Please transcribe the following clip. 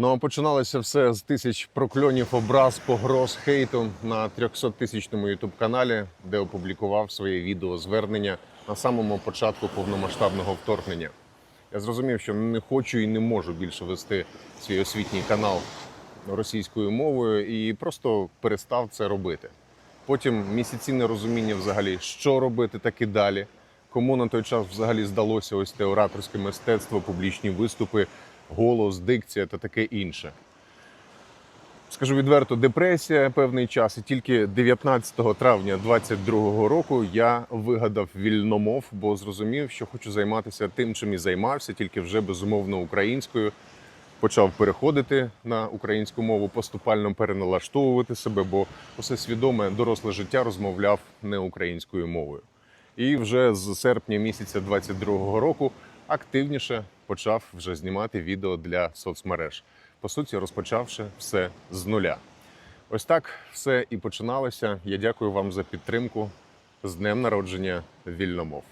Ну починалося все з тисяч прокльонів, образ, погроз, хейту на 300-тисячному ютуб каналі, де опублікував своє відео звернення на самому початку повномасштабного вторгнення. Я зрозумів, що не хочу і не можу більше вести свій освітній канал російською мовою і просто перестав це робити. Потім місяці нерозуміння взагалі, що робити так і далі. Кому на той час взагалі здалося ось те ораторське мистецтво, публічні виступи, голос, дикція та таке інше. Скажу відверто, депресія певний час, і тільки 19 травня 22 року я вигадав вільномов, бо зрозумів, що хочу займатися тим, чим і займався, тільки вже безумовно українською. Почав переходити на українську мову, поступально переналаштовувати себе, бо усе свідоме доросле життя розмовляв не українською мовою. І вже з серпня місяця 22-го року активніше почав вже знімати відео для соцмереж. По суті, розпочавши все з нуля. Ось так все і починалося. Я дякую вам за підтримку. З днем народження вільномов.